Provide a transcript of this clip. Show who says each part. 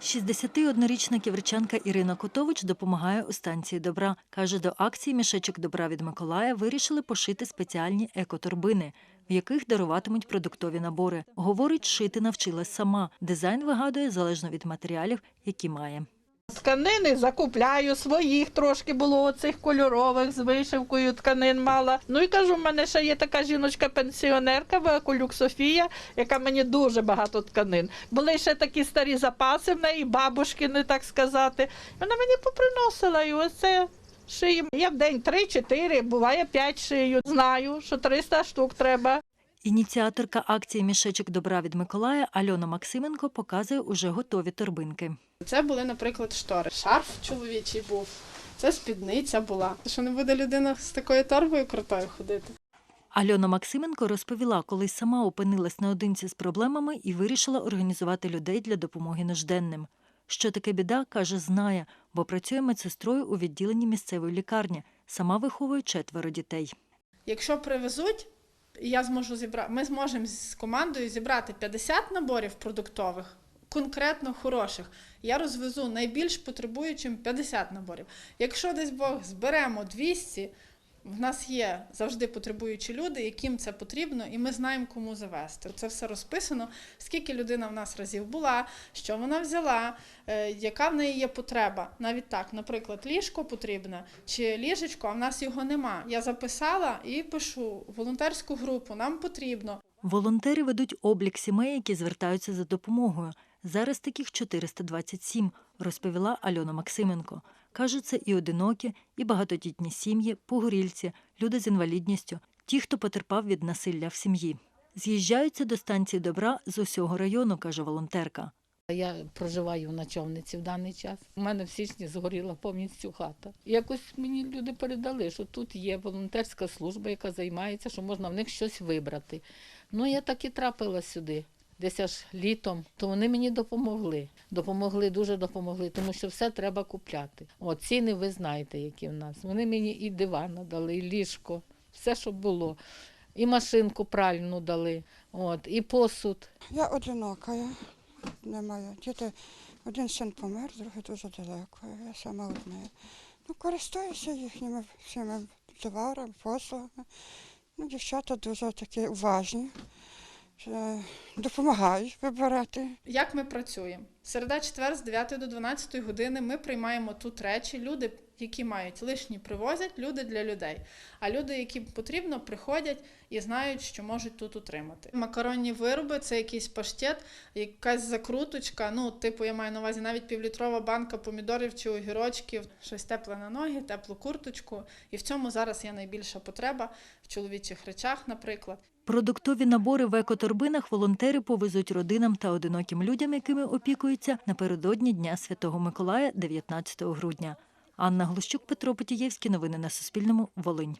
Speaker 1: 61-річна ківерчанка Ірина Котович допомагає у станції добра. Каже, до акції мішечок добра від Миколая вирішили пошити спеціальні екоторбини, в яких даруватимуть продуктові набори. Говорить, шити навчилась сама. Дизайн вигадує залежно від матеріалів, які має.
Speaker 2: Тканини закупляю своїх трошки було оцих кольорових з вишивкою тканин мала. Ну і кажу, в мене ще є така жіночка-пенсіонерка Вакулюк Софія, яка мені дуже багато тканин. Були ще такі старі запаси в неї, бабушкини, так сказати. Вона мені поприносила і ось це шиємо. Я в день 3-4, буває 5 шию. Знаю, що 300 штук треба.
Speaker 1: Ініціаторка акції мішечок добра від Миколая Альона Максименко показує уже готові торбинки.
Speaker 3: Це були, наприклад, штори. Шарф чоловічий був, це спідниця була. Що не буде людина з такою торбою крутою ходити?
Speaker 1: Альона Максименко розповіла, коли сама опинилась наодинці з проблемами і вирішила організувати людей для допомоги нужденним. Що таке біда, каже, знає, бо працює медсестрою у відділенні місцевої лікарні. Сама виховує четверо дітей.
Speaker 3: Якщо привезуть, я зможу зібрати, ми зможемо з командою зібрати 50 наборів продуктових, конкретно хороших. Я розвезу найбільш потребуючим 50 наборів. Якщо десь Бог зберемо 200, в нас є завжди потребуючі люди, яким це потрібно, і ми знаємо, кому завести. Це все розписано, скільки людина в нас разів була, що вона взяла, е, яка в неї є потреба. Навіть так, наприклад, ліжко потрібне чи ліжечко, а в нас його нема. Я записала і пишу волонтерську групу, нам потрібно.
Speaker 1: Волонтери ведуть облік сімей, які звертаються за допомогою. Зараз таких 427, розповіла Альона Максименко. Каже, це і одинокі, і багатодітні сім'ї, погорільці, люди з інвалідністю, ті, хто потерпав від насилля в сім'ї. З'їжджаються до станції добра з усього району, каже волонтерка.
Speaker 4: Я проживаю на човниці в даний час. У мене в січні згоріла повністю хата. Якось мені люди передали, що тут є волонтерська служба, яка займається, що можна в них щось вибрати. Ну, я так і трапила сюди. Десь аж літом, то вони мені допомогли. Допомогли, дуже допомогли, тому що все треба купляти. От ціни ви знаєте, які в нас. Вони мені і диван дали, і ліжко, все, що було. І машинку пральну дали, от, і посуд.
Speaker 5: Я одинока, я не маю. Діти, один син помер, другий дуже далеко. Я сама одна. Ну, користуюся їхніми всіми товарами, послугами. Ну, дівчата дуже такі уважні, допомагають вибирати.
Speaker 3: Як ми працюємо? Середа четвер з 9 до 12 години ми приймаємо тут речі. Люди, які мають лишні, привозять люди для людей. А люди, яким потрібно, приходять і знають, що можуть тут утримати. Макаронні вироби це якийсь паштет, якась закруточка. Ну, типу, я маю на увазі навіть півлітрова банка помідорів чи огірочків, щось тепле на ноги, теплу курточку. І в цьому зараз є найбільша потреба в чоловічих речах, наприклад.
Speaker 1: Продуктові набори в екоторбинах волонтери повезуть родинам та одиноким людям, якими опікуються, напередодні Дня Святого Миколая 19 грудня. Анна Глущук, Петро Потієвський. Новини на Суспільному. Волинь.